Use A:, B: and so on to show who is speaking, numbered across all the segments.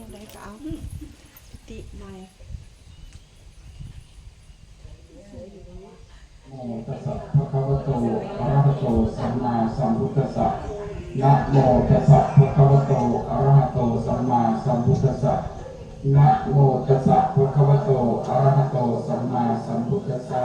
A: ยังไงก็เอาติหน่
B: โมตัสสะภะคะวะโตอะระหะโตสัมมาสัมพุทธัสสะนะโมตัสสะภะคะวะโตอะระหะโตสัมมาสัมพุทธัสสะนะโมตัสสะภะคะวะโตอะระหะโตสัมมาสัมพุทธัสสะ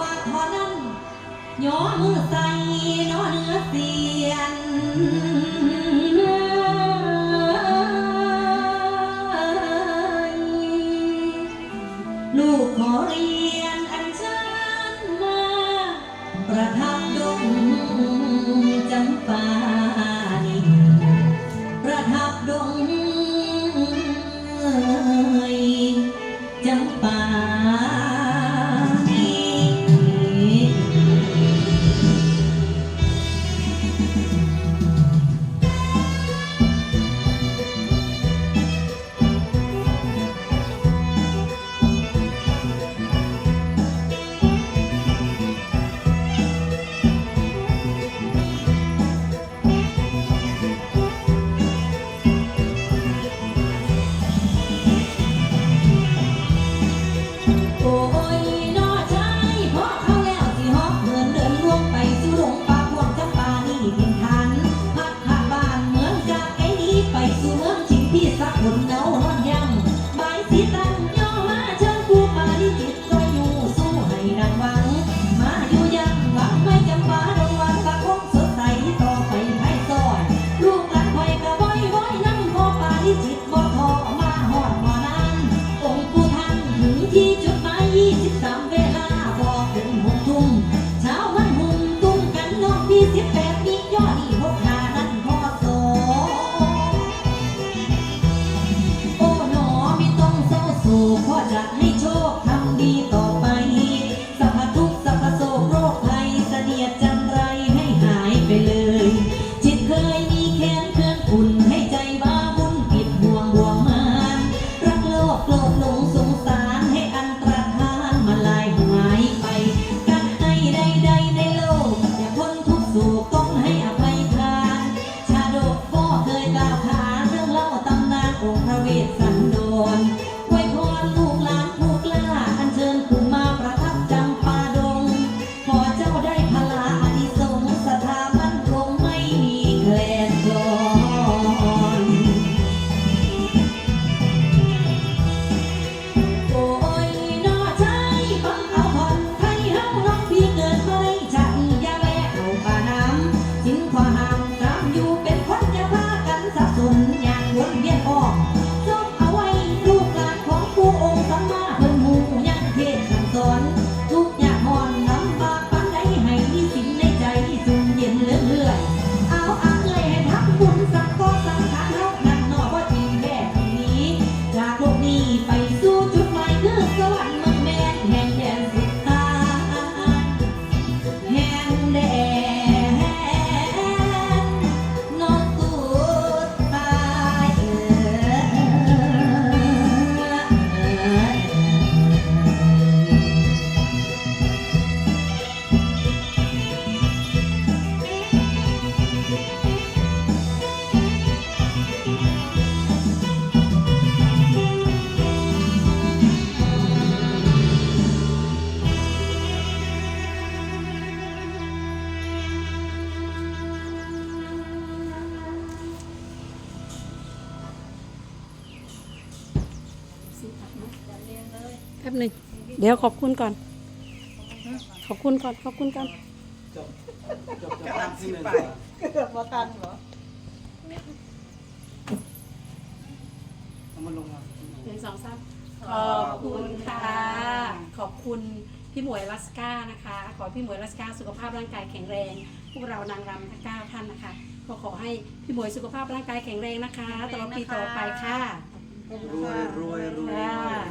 C: ว่าพอนั้นย้อมือใส่น้อเนื้อเสียน
D: เดี๋ยวขอบคุณก่อน ขอบคุณก่อน ขอบคุณก่อน
E: จบจบจากครั้งที่หนึ่ง
A: เกิดมาตันเหรอ
E: เอามาลงมา
D: หนึ่งสองสามขอบคุณค่ะ ขอบคุณพี่หมวยลัสกานะคะ ขอให้พี่หมวยลัสกาสุขภาพร่างกายแข็งแรง พวกเรานางรำทั้งเก้าท่านนะคะ ก็ขอให้พี่หมวยสุขภาพร่างกายแข็งแรงนะคะ ตลอดปีต่อไปค่ะ
E: รวยรวยรวย
D: ค่ะ